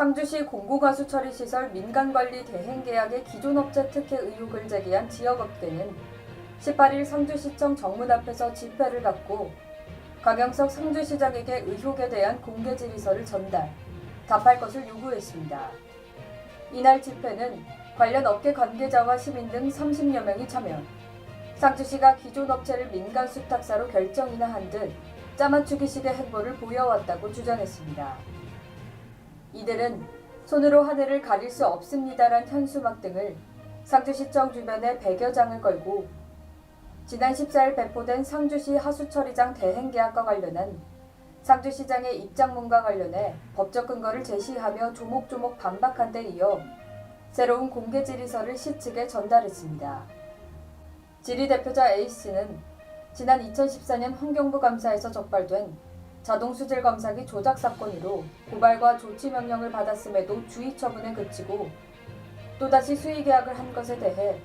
상주시 공공가수 처리시설 민간관리 대행계약의 기존 업체 특혜 의혹을 제기한 지역업계는 18일 상주시청 정문 앞에서 집회를 갖고 강영석 상주시장에게 의혹에 대한 공개 질의서를 전달, 답할 것을 요구했습니다. 이날 집회는 관련 업계 관계자와 시민 등 30여 명이 참여, 상주시가 기존 업체를 민간 수탁사로 결정이나 한 듯 짜맞추기식의 행보를 보여왔다고 주장했습니다. 이들은 손으로 하늘을 가릴 수 없습니다란 현수막 등을 상주시청 주변에 100여 장을 걸고 지난 14일 배포된 상주시 하수처리장 대행계약과 관련한 상주시장의 입장문과 관련해 법적 근거를 제시하며 조목조목 반박한 데 이어 새로운 공개 질의서를 시 측에 전달했습니다. 질의 대표자 A씨는 지난 2014년 환경부 감사에서 적발된 자동 수질 검사기 조작 사건으로 고발과 조치 명령을 받았음에도 주의 처분에 그치고 또다시 수의 계약을 한 것에 대해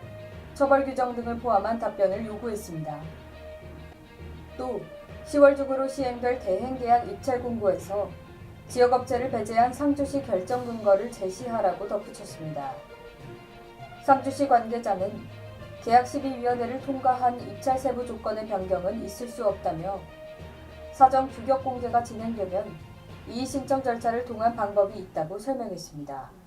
처벌 규정 등을 포함한 답변을 요구했습니다. 또 10월 중으로 시행될 대행 계약 입찰 공고에서 지역업체를 배제한 상주시 결정 근거를 제시하라고 덧붙였습니다. 상주시 관계자는 계약 시비위원회를 통과한 입찰 세부 조건의 변경은 있을 수 없다며 사전 규격 공개가 진행되면 이의 신청 절차를 통한 방법이 있다고 설명했습니다.